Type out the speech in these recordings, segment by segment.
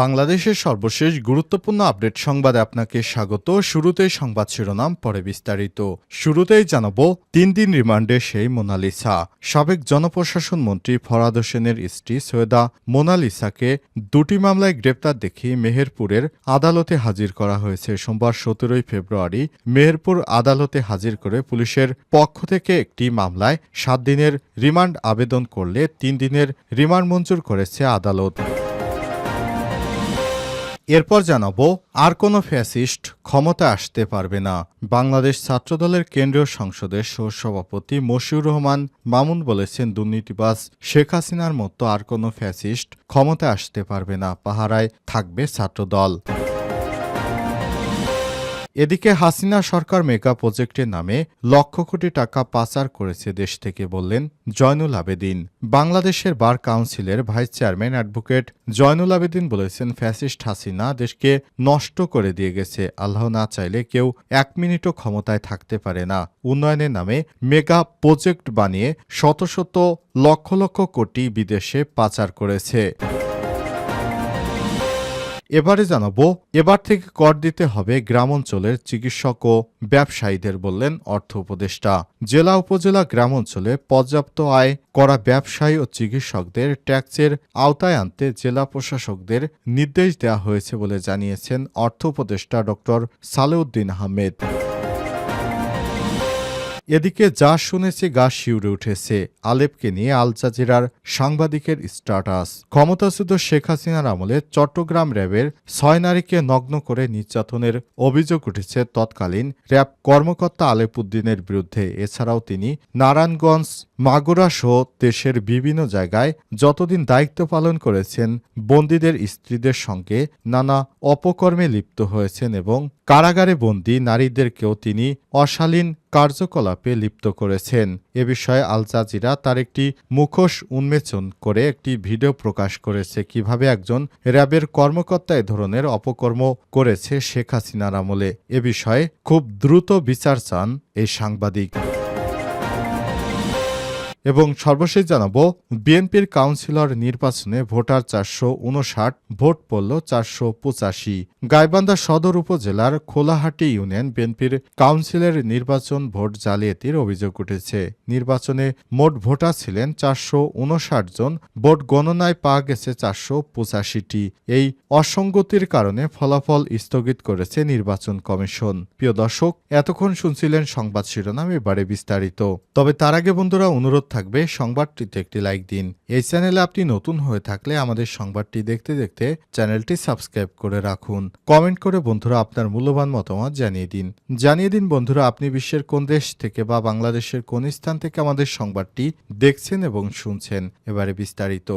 বাংলাদেশের সর্বশেষ গুরুত্বপূর্ণ আপডেট সংবাদে আপনাকে স্বাগত। শুরুতেই সংবাদ শিরোনাম, পরে বিস্তারিত। শুরুতেই জানাব, তিন দিন রিমান্ডে সেই মোনালিসা। সাবেক জনপ্রশাসন মন্ত্রী ফরাদ হোসেনের স্ত্রী সৈয়দা মোনালিসাকে দুটি মামলায় গ্রেপ্তার দেখিয়ে মেহেরপুরের আদালতে হাজির করা হয়েছে। সোমবার সতেরোই ফেব্রুয়ারি মেহেরপুর আদালতে হাজির করে পুলিশের পক্ষ থেকে একটি মামলায় সাত দিনের রিমান্ড আবেদন করলে তিন দিনের রিমান্ড মঞ্জুর করেছে আদালত। এরপর জানাব, আর কোনো ফ্যাসিস্ট ক্ষমতা আসতে পারবে না। বাংলাদেশ ছাত্রদলের কেন্দ্রীয় সংসদের সহসভাপতি মশিউর রহমান মামুন বলেছেন, দুর্নীতিবাজ শেখ হাসিনার মতো আর কোনো ফ্যাসিস্ট ক্ষমতা আসতে পারবে না, পাহারায় থাকবে ছাত্রদল। এদিকে হাসিনা সরকার মেগা প্রজেক্টের নামে লক্ষ কোটি টাকা পাচার করেছে দেশ থেকে বললেন জয়নুল আবেদিন। বাংলাদেশের বার কাউন্সিলের vice chairman advocate Joynul Abedin বলেছেন, ফ্যাসিস্ট হাসিনা দেশকে নষ্ট করে দিয়ে গেছে। আল্লাহ না চাইলে কেউ এক মিনিটও ক্ষমতায় থাকতে পারে না। উন্নয়নের নামে মেগা প্রজেক্ট বানিয়ে শত শত লক্ষ লক্ষ কোটি বিদেশে পাচার করেছে। এবারে জানাব, এবার থেকে কর দিতে হবে গ্রাম অঞ্চলের চিকিৎসক ও ব্যবসায়ীদের বললেন অর্থ উপদেষ্টা। জেলা উপজেলা গ্রাম অঞ্চলে পর্যাপ্ত আয় করা ব্যবসায়ী ও চিকিৎসকদের ট্যাক্সের আওতায় আনতে জেলা প্রশাসকদের নির্দেশ দেওয়া হয়েছে বলে জানিয়েছেন অর্থ উপদেষ্টা ডক্টর সালেউদ্দিন আহমেদ। এদিকে যা শুনেছে গা শিউরে উঠেছে। আলেপকে নিয়ে আল জাজিরার সাংবাদিকের স্ট্যাটাস। ক্ষমতাচ্যুত শেখ হাসিনার আমলে চট্টগ্রাম র্যাবের ছয় নারীকে নগ্ন করে নির্যাতনের অভিযোগ উঠেছে তৎকালীন র্যাব কর্মকর্তা আলেপ উদ্দিনের বিরুদ্ধে। এছাড়াও তিনি নারায়ণগঞ্জ মাগুরা সহ দেশের বিভিন্ন জায়গায় যতদিন দায়িত্ব পালন করেছেন, বন্দীদের স্ত্রীদের সঙ্গে নানা অপকর্মে লিপ্ত হয়েছেন এবং কারাগারে বন্দী নারীদেরকেও তিনি অশালীন কার্যকলাপে লিপ্ত করেছেন। এ বিষয়ে আল জাজিরা তার একটি মুখোশ উন্মোচন করে একটি ভিডিও প্রকাশ করেছে, কীভাবে একজন র্যাবের কর্মকর্তা এ ধরনের অপকর্ম করেছে শেখ হাসিনার আমলে। এ বিষয়ে খুব দ্রুত বিচার চান এই সাংবাদিক। এবং সর্বশেষ জানাব, বিএনপির কাউন্সিলর নির্বাচনে ভোটার চারশো উনষাট ভোট পড়ল চারশো পঁচাশি। গাইবান্ধা সদর উপজেলার খোলাহাটি ইউনিয়ন বিএনপির কাউন্সিলের নির্বাচন ভোট জালিয়াতির অভিযোগ উঠেছে। নির্বাচনে মোট ভোটার ছিলেন চারশো উনষাট জন, ভোট গণনায় পাওয়া গেছে চারশো পঁচাশিটি। এই অসঙ্গতির কারণে ফলাফল স্থগিত করেছে নির্বাচন কমিশন। প্রিয় দর্শক, এতক্ষণ শুনছিলেন সংবাদ শিরোনাম, এবারে বিস্তারিত। তবে তার আগে বন্ধুরা, অনুরোধ থাকবে সংবাদটিতে একটি লাইক দিন। এই চ্যানেলে আপনি নতুন হয়ে থাকলে আমাদের সংবাদটি দেখতে দেখতে চ্যানেলটি সাবস্ক্রাইব করে রাখুন। কমেন্ট করে বন্ধুরা আপনার মূল্যবান মতামত জানিয়ে দিন। জানিয়ে দিন বন্ধুরা, আপনি বিশ্বের কোন দেশ থেকে বা বাংলাদেশের কোন স্থান থেকে আমাদের সংবাদটি দেখছেন এবং শুনছেন। এবারে বিস্তারিত।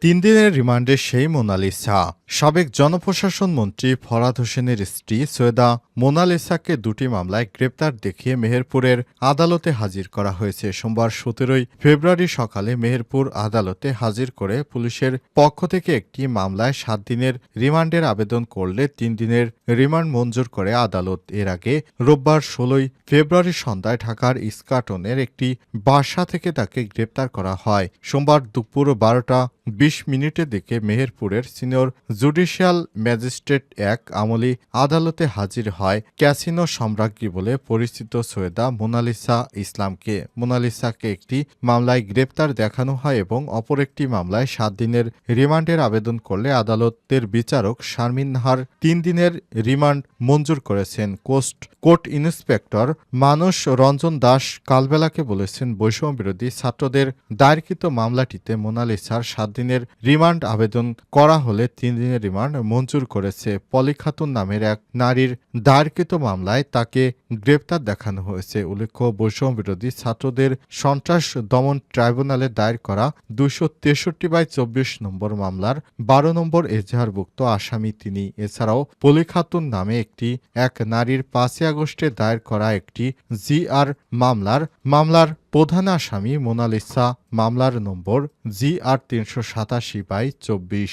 তিন দিনের রিমান্ডে সেই মোনালিসা। সাবেক জনপ্রশাসন মন্ত্রী ফরাদ হোসেনের স্ত্রী সৈয়দা মোনালিসাকে দুটি মামলায় গ্রেপ্তার দেখিয়ে মেহেরপুরের আদালতে হাজির করা হয়েছে। সোমবার সতেরোই ফেব্রুয়ারি সকালে মেহেরপুর আদালতে হাজির করে পুলিশের পক্ষ থেকে একটি মামলায় সাত দিনের রিমান্ডের আবেদন করলে তিন দিনের রিমান্ড মঞ্জুর করে আদালত। এর আগে রোববার ষোলোই ফেব্রুয়ারি সন্ধ্যায় ঢাকার ইস্কাটনের একটি বাসা থেকে তাকে গ্রেপ্তার করা হয়। সোমবার দুপুর বারোটা বিশ মিনিটের দিকে মেহেরপুরের সিনিয়র জুডিশিয়াল ম্যাজিস্ট্রেট এক আমলি আদালতে হাজির হয় ক্যাসিনো সম্রাজ্ঞী বলে পরিচিত সৈয়দা মোনালিসা ইসলামকে। মোনালিসাকে একটি মামলায় গ্রেপ্তার দেখানো হয় এবং অপর একটি মামলায় সাত দিনের রিমান্ডের আবেদন করলে আদালতের বিচারক শারমিন নাহার তিন দিনের রিমান্ড মঞ্জুর করেছেন। Coast court inspector Manas Ranjan Das কালবেলাকে বলেছেন, বৈষম্য বিরোধী ছাত্রদের দায়েরকৃত মামলাটিতে মোনালিসার সাত দিনের রিমান্ড আবেদন করা হলে তিন দিনের রিমান্ড মঞ্জুর করেছে পলি খাতুন নামের এক নারীর দায়েরকৃত মামলায় তাকে গ্রেপ্তার দেখানো হয়েছে। উল্লেখ্য, বৈষম্য বিরোধী ছাত্রদের সন্ত্রাস দমন ট্রাইব্যুনালে দায়ের করা দুশো তেষট্টি বাই চব্বিশ নম্বর মামলার বারো নম্বর এজাহারভুক্ত আসামি তিনি। এছাড়াও পলি খাতুন নামে একটি, এক নারীর পাঁচই আগস্টে দায়ের করা একটি জিআর মামলার মামলার প্রধান আসামি মোনালিসা, মামলার নম্বর জি আর তিনশো সাতাশি বাই চব্বিশ।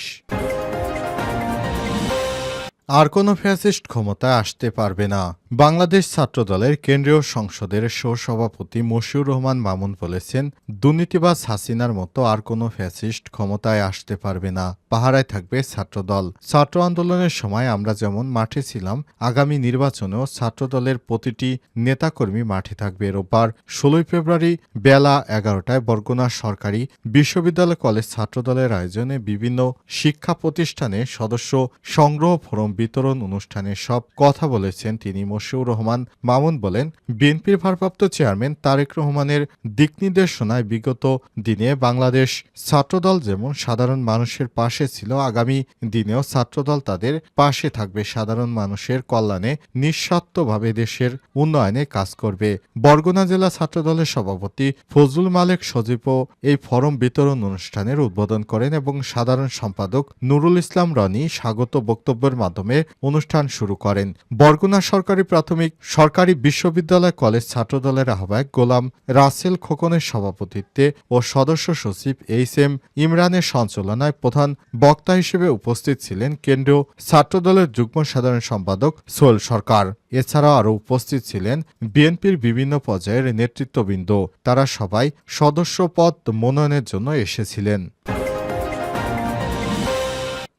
আর কোনো ফ্যাসিস্ট ক্ষমতায় আসতে পারবে না। বাংলাদেশ ছাত্রদলের কেন্দ্রীয় সংসদের সভাপতি মশিউর রহমান মামুন বলেছেন, দুর্নীতিবাজ হাসিনার মতো আর কোনো ফ্যাসিস্ট ক্ষমতায় আসতে পারবে না, পাহারায় থাকবে ছাত্রদল। ছাত্র আন্দোলনের সময় আমরা যেমন মাঠে ছিলাম, আগামী নির্বাচনেও ছাত্রদলের প্রতিটি নেতাকর্মী মাঠে থাকবে। রোববার ষোলোই ফেব্রুয়ারি বেলা এগারোটায় বরগুনা সরকারি বিশ্ববিদ্যালয় কলেজ ছাত্রদলের আয়োজনে বিভিন্ন শিক্ষা প্রতিষ্ঠানে সদস্য সংগ্রহ ফোরম বিতরণ অনুষ্ঠানে সব কথা বলেছেন তিনি মশিউর রহমান মামুন বলেন, বিএনপির ভারপ্রাপ্ত চেয়ারম্যান তারেক রহমানের দিক নির্দেশনায় বিগত দিনে বাংলাদেশ ছাত্রদল যেমন সাধারণ মানুষের পাশে ছিল, আগামী দিনেও ছাত্রদল তাদের পাশে থাকবে। সাধারণ মানুষের কল্যাণে নিঃস্বার্থভাবে দেশের উন্নয়নে কাজ করবে। বরগুনা জেলা ছাত্রদলের সভাপতি ফজলুল মালেক সজীবও এই ফরম বিতরণ অনুষ্ঠানের উদ্বোধন করেন এবং সাধারণ সম্পাদক নুরুল ইসলাম রনি স্বাগত বক্তব্যের মাধ্যমে অনুষ্ঠান শুরু করেন। বরগুনা সরকারি প্রাথমিক সরকারি বিশ্ববিদ্যালয় কলেজ ছাত্রদলের আহ্বায়ক গোলাম রাসেল খোকনের সভাপতিত্বে ও সদস্য সচিব এইচ এম ইমরানের সঞ্চালনায় প্রধান বক্তা হিসেবে উপস্থিত ছিলেন কেন্দ্রীয় ছাত্রদলের যুগ্ম সাধারণ সম্পাদক সোহেল সরকার। এছাড়াও আরও উপস্থিত ছিলেন বিএনপির বিভিন্ন পর্যায়ের নেতৃত্ববৃন্দ। তারা সবাই সদস্য পদ মনোনয়নের জন্য এসেছিলেন।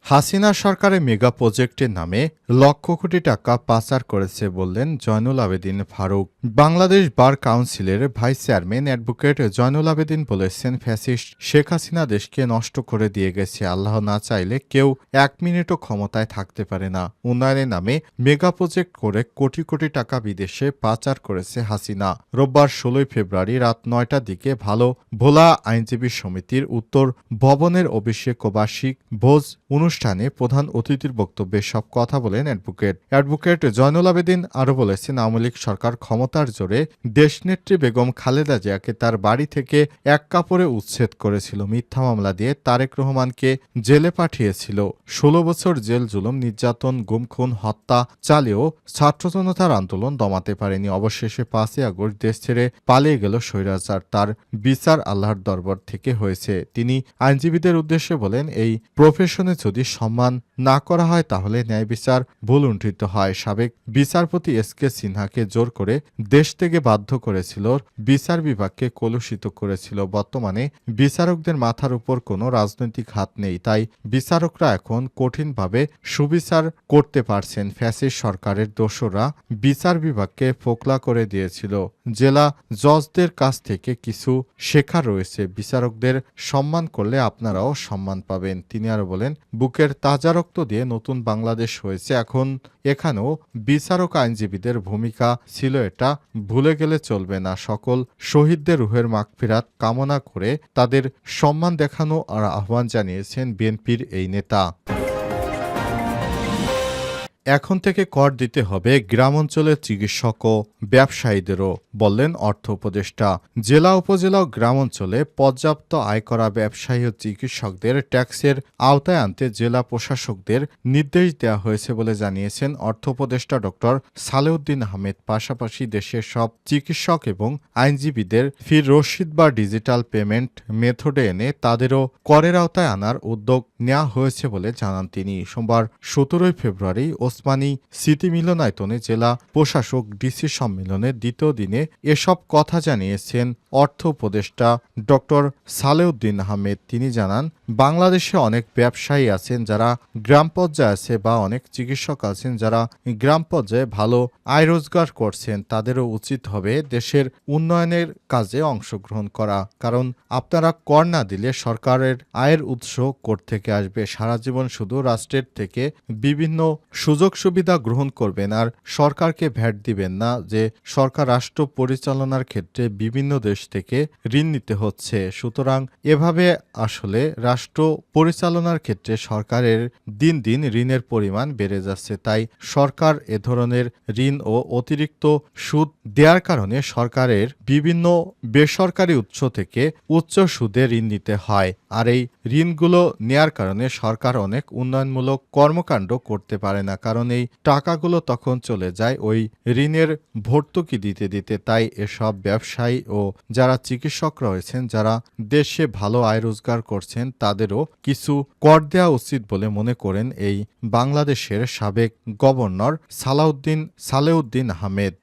হাসিনা সরকারের মেগা প্রজেক্টের নামে লক্ষ কোটি টাকা পাচার করেছে বললেন জয়নুল আবেদিন ফারুক। বাংলাদেশ বার কাউন্সিলের vice chairman advocate Joynul Abedin বলেছেন, ফ্যাসিস্ট শেখ হাসিনা দেশকে নষ্ট করে দিয়ে গেছে। আল্লাহ না চাইলে কেউ এক মিনিটও ক্ষমতায় থাকতে পারে না। উন্নয়নের নামে মেগা প্রজেক্ট করে কোটি কোটি টাকা বিদেশে পাচার করেছে হাসিনা। রোববার ষোলোই ফেব্রুয়ারি রাত নয়টার দিকে ভালো ভোলা আইনজীবী সমিতির উত্তর ভবনের অভিষেক বার্ষিক ভোজ অনুষ্ঠানে প্রধান অতিথির বক্তব্যে সব কথা বলেন অ্যাডভোকেট। অ্যাডভোকেট জয়নুল আবেদিন আরও বলেছেন, আওয়ামী লীগ সরকার ক্ষমতার জোরে দেশনেত্রী বেগম খালেদা জিয়াকে তার বাড়ি থেকে এক কাপড়ে উচ্ছেদ করেছিল। মিথ্যা মামলা দিয়ে তারেক রহমানকে জেলে পাঠিয়েছিল। ষোলো বছর জেল জুলুম, নির্যাতন গুম খুন হত্যা চালিয়েও ছাত্র জনতার আন্দোলন দমাতে পারেনি। অবশেষে পাঁচই আগস্ট দেশ ছেড়ে পালিয়ে গেল স্বৈরাচার। তার বিচার আল্লাহর দরবার থেকে হয়েছে। তিনি আইনজীবীদের উদ্দেশ্যে বলেন, এই প্রফেশনে যদি সম্মান না করা হয়, তাহলে ন্যায় বিচার ভুল উন্ঠিত হয়। সাবেক বিচারপতি এস কে সিনহাকে জোর করে দেশ থেকে বাধ্য করেছিল, বিচার বিভাগকে কলুষিত করেছিল। বর্তমানে বিচারকদের মাথার উপর কোনো রাজনৈতিক হাত নেই, তাই বিচারকরা এখন কঠিনভাবে সুবিচার করতে পারছেন ফ্যাসিস্ট সরকারের দোষরা বিচার বিভাগকে ফোকলা করে দিয়েছিল। জেলা জজদের কাছ থেকে কিছু শেখা রয়েছে। বিচারকদের সম্মান করলে আপনারাও সম্মান পাবেন। তিনি আরও বলেন, বুকের তাজা রক্ত দিয়ে নতুন বাংলাদেশ হয়েছে। এখন এখানেও বিচারক আইনজীবীদের ভূমিকা ছিল এটা। ভুলে গেলে চলবে না সকল শহীদদের রুহের মাগফিরাত কামনা করে তাদের সম্মান দেখানো আর আহ্বান জানিয়েছেন বিএনপির এই নেতা। এখন থেকে কর দিতে হবে গ্রাম অঞ্চলের চিকিৎসক ও ব্যবসায়ীদেরও, বললেন অর্থ উপদেষ্টা। জেলা উপজেলা ও গ্রাম অঞ্চলে পর্যাপ্ত আয় করা ব্যবসায়ী ও চিকিৎসকদের ট্যাক্সের আওতায় আনতে জেলা প্রশাসকদের নির্দেশ দেওয়া হয়েছে বলে জানিয়েছেন অর্থ উপদেষ্টা ডক্টর সালেউদ্দিন আহমেদ। পাশাপাশি দেশের সব চিকিৎসক এবং আইনজীবীদের ফির রসিদ বা ডিজিটাল পেমেন্ট মেথডে এনে তাদেরও করের আওতায় আনার উদ্যোগ নেওয়া হয়েছে বলে জানান তিনি। সোমবার সতেরোই ফেব্রুয়ারি ওসমানী স্মৃতি মিলনায়তনে জেলা প্রশাসক ডিসি সম্মেলনের দ্বিতীয় দিনে এসব কথা জানিয়েছেন অর্থ উপদেষ্টা ড সালেউদ্দিন আহমেদ। তিনি জানান বাংলাদেশে অনেক ব্যবসায়ী আছেন যারা গ্রাম পর্যায়ে আছে বা অনেক চিকিৎসক আছেন যারা গ্রাম পর্যায়ে ভালো আয় রোজগার করছেন, তাদেরও উচিত হবে দেশের উন্নয়নের কাজে অংশগ্রহণ করা। কারণ আপনারা কর না দিলে সরকারের আয়ের উৎস কোর থেকে আসবে। সারা জীবন শুধু রাষ্ট্রের থেকে বিভিন্ন সুযোগ সুবিধা গ্রহণ করবেন আর সরকারকে ভ্যাট দিবেন না যে সরকার রাষ্ট্র পরিচালনার ক্ষেত্রে বিভিন্ন দেশ থেকে ঋণ নিতে হচ্ছে। সুতরাং এভাবে আসলে রাষ্ট্র পরিচালনার ক্ষেত্রে সরকারের দিন দিন ঋণের পরিমাণ বেড়ে যাচ্ছে। তাই সরকার এ ধরনের ঋণ ও অতিরিক্ত সুদ দেওয়ার কারণে সরকারের বিভিন্ন বেসরকারি উৎস থেকে উচ্চ সুদে ঋণ নিতে হয়। আর এই ঋণগুলো নেয়ার কারণে সরকার অনেক উন্নয়নমূলক কর্মকাণ্ড করতে পারে না, কারণ এই টাকাগুলো তখন চলে যায় ওই ঋণের ভর্তুকি দিতে দিতে। তাই এসব ব্যবসায়ী ও যারা চিকিৎসক রয়েছেন, যারা দেশে ভালো আয় রোজগার করছেন, তাদেরও কিছু কর দেওয়া উচিত বলে মনে করেন এই বাংলাদেশের সাবেক গভর্নর সালাউদ্দিন সালেউদ্দিন আহমেদ।